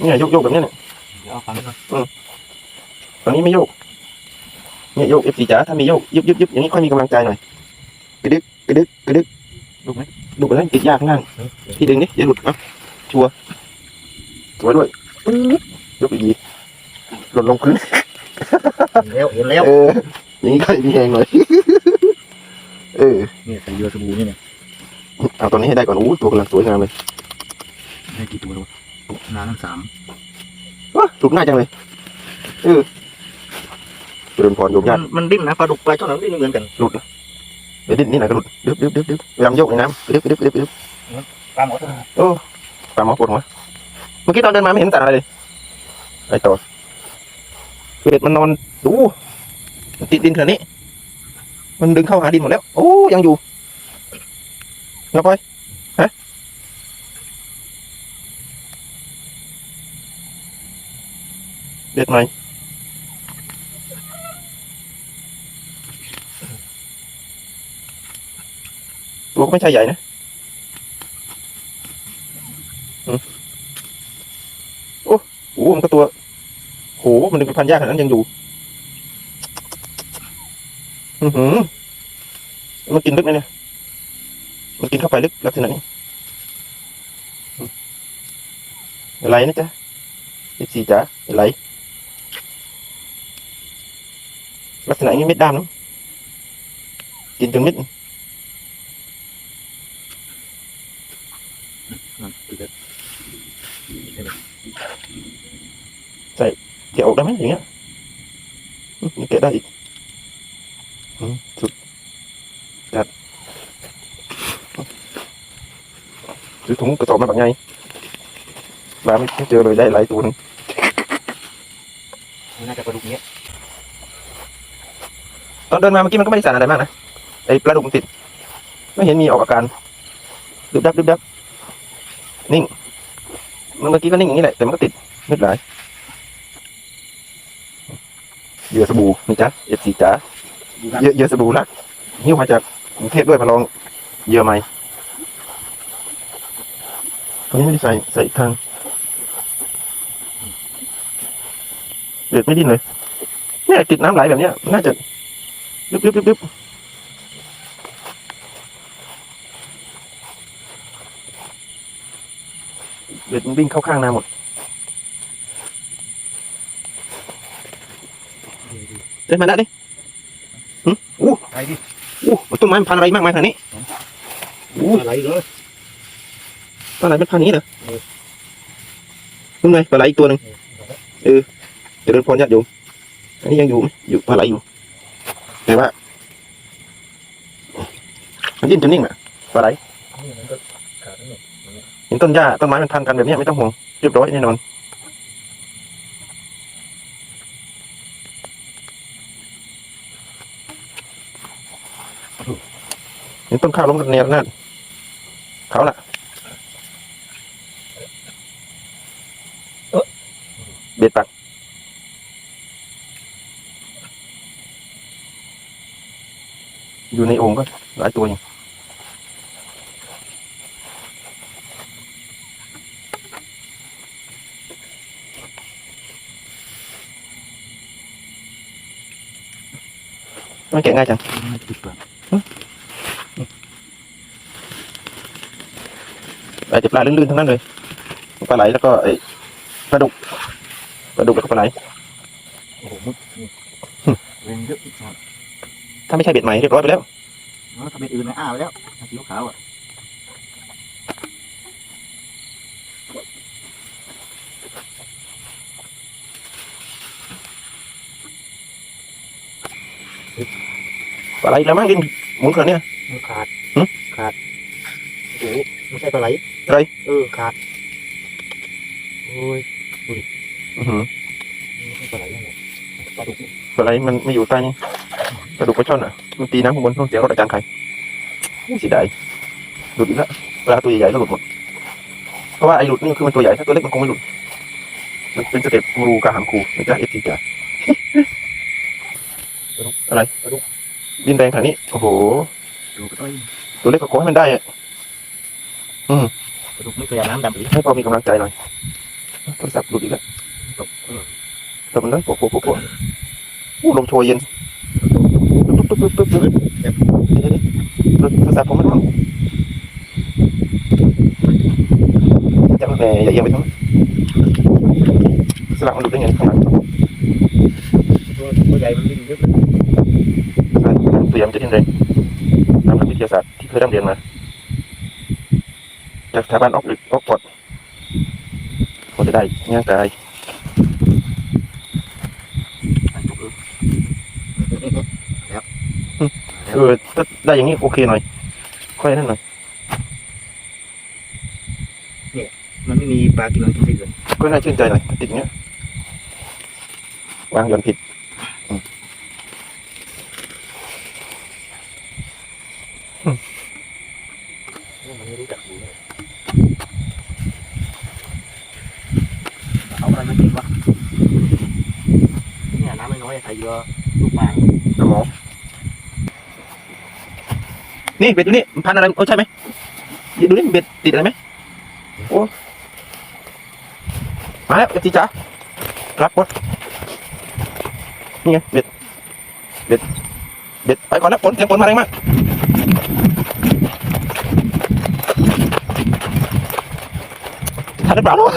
เนี่ยโยกโยกแบบเนี้ยเนี่ยเดี๋ยวเอาฟังก่อนตอนนี้ไม่โยก เนี่ยโยกเอฟซีจ๋าถ้ามีโยกยึบยึบยึบอย่างนี้ค่อยมีกำลังใจหน่อยกระดึกกระดึกกระดึกลูกไหมดูไปแล้วติดยากข้างล่างที่ดึงนี่อย่าหลุดเอะชัวร์สวยด้วยปึ๊บยกอีกหล่นลงพื้นเห็นแล้วเห็นแล้วเอออย่างนี้ก็มีแรงหน่อยเออนี่ใส่เรือสบู่นี่เนี่ยเอาตอนนี้ให้ได้ก่อนอู้ตัวกำลังสวยงามเลยได้กี่ตัวแล้ววะ นานทั้งสามว้าถูกง่ายจังเลยเออเจริญพรโยมญามัตินมันดิ้นนะปลาดุกปลาช่อนนั้นดิ้นเหมือนกันหลุดนะเดี๋ยวดิ้นนี่หน่อยก็หลุดดึ๊บดึ๊บดึ๊บดึ๊บพยายามโยกในน้ำดึ๊บดึ๊บดึ๊บดึ๊บปลาหมอทโอ้ปลาหมอปวดหัวเมื่อกี้ตอนเดินมาไม่เห็นตัดอะไรเลยไปต่อเบ็ดมันนอนดูมันติดดินขนาดนี้ มันดึงเข้าหาดินหมดแล้ว โอ้ยังอยู่แล้วไปฮะ เด็ดใหมตัวก็ไม่ใช่ใหญ่นะโอ้โหมันก็ตัวโหมันดึงเป็นพันยากขนาดนั้นยังอยู่อือหือมันกินลึกนะเนี่ยมันกินเข้าไปลึกลักษณะนี้อะไรนะจ๊ะสิบสี่จ๋าอะไร ลักษณะนี้เม็ดดำเนอะกินจนเม็ดนั่นคือแบบเกี่ยวออกได้ ตอนเดินมาเมื่อกี้มันก็ไม่ได้สารอะไรมากนะไอ้ปลาดุกมันติด ไม่เห็นมีออกอาการดึบดับดึบดับนิ่ง มันเมื่อกี้ก็นิ่งอย่างนี้แหละแต่มันก็ติดไม่เป็นไรเยื่อสบู่นี่จ้ะเอฟซีจ๋าดูครับเยอะเยอะสบู่รักหิ้วมาจากกรุงเทพด้วยมาลองเยอะไหมตอนนี้ไม่ได้ใส่ใส่ทางเด็ดไม่ดิ้นเลยเนี่ยติดน้ำไหลแบบเนี้ย น่าจะ ลึบลึบลึบลึบเด็ดมันวิ่งเข้าข้างน้ำหมดเดินมาได้ดิหึอู้ไปดิอู้ต้นไม้มันพันอะไรมากมายขนาดนี้อู้อะไรเลยปลาไหลเป็นพันนี้เหรอนู่นไงปลาไหลอีกตัวหนึ่งเออเจริญพรญาติโยมอันนี้ยังอยู่ไหมอยู่ปลาไหลอยู่ แต่ว่ามันดิ้นจนนิ่งอะปลาไหลนี่มันก็ขาดแล้วเนี่ยเห็นต้นหญ้าต้นไม้มันพันกันแบบเนี้ยไม่ต้องห่วงเรียบร้อยแน่นอนเห็นต้นข้าวล้มกันเนียนาดเขาล่ะเอ้อเบ็ดปัก อยู่ในโอ่งก็หลายตัวอยู่มันแกะง่ายจังไม่ติดปลาไอ้แต่ปลาลื่นๆทั้งนั้นเลยปลาไหลแล้วก็ไอ้ปลาดุกปลาดุกแล้วก็ปลาไหลโอ้โหมุดนี่แรงเยอะที่สุด ถ้าไม่ใช่เบ็ดใหม่เรียบร้อยไปแล้วแล้วทำเป็นอื่นนะอ้าไปแล้วสีขาวอะปลาไหลอีกแล้วมั้งดินหมุนขนาดเนี้ย มันขาดหึ ขาดโอ้โหไม่ใช่ปลาไหลอะไร เออขาดโอ้ยอื้อหือไม่ใช่ปลาไหลนั่นแหละปลาดุกนี่ปลาไหลมันไม่อยู่ใต้นี่ ปลาดุกปลาช่อนอะมันตีน้ำข้างบนต้องเสียงรถอาจารย์ใครเสียดายหลุดอีกแล้วปลาตัวใหญ่ๆก็หลุดหมดเพราะว่าไอ้หลุดนี่คือมันตัวใหญ่ถ้าตัวเล็กมันคงไม่หลุด มันเป็นสเต็ปกูรูกาหามครูนะจ๊ะเอฟซีจ้ะอะไรดินแรงขนาดนี้โอ้โหดูไปต้อยตัวเล็กก็ขอให้มันได้อะปลาดุกไม่เคยอาบน้ำดำหรือให้พอมีกำลังใจหน่อยโทรศัพท์หลุดอีกแล้วตบตบมันเลยโป๊ะโป๊ะโป๊ะโป๊ะอู้ลมโชยเย็น ปึ๊บปึ๊บปึ๊บปึ๊บปึ๊บเดี๋ยวเดี๋ยวเดี๋ยวโทรศัพท์ผมมันร้อนอย่าแหม่อย่าเอียงไปทางนั้นสลักมันหลุดได้ไงข้างหลังตัวตัวใหญ่มันดิ้นเยอะเลยตัวอย่างมันจะดิ้นแรงตามหลักวิทยาศาสตร์ที่เคยร่ำเรียนมาจากสถาบันออกออกฟอร์ดเขาจะได้ย่างกาย เออถ้าได้อย่างนี้โอเคหน่อย ค่อยนั่นหน่อยมันไม่มีปลากินมันกินได้เลยก็น่าชื่นใจหน่อยติดอย่างเงี้ยวางหย่อนผิดอืมมันไม่รู้จักดูเลยเอาอะไรมากินวะเนี่ยน้ำไม่น้อยใส่เยอะลูกปลาสมอง นี่เบ็ดดูนี่มันพันอะไรเออใช่ไหมดูนี่เบ็ดติดอะไรไหมโอ้มาแล้วเอฟซีจ๋ารับกดนี่ไงเบ็ดเบ็ดเบ็ดไปก่อนนะฝนเสียงฝนมาแรงมากทันหรือเปล่าเนาะ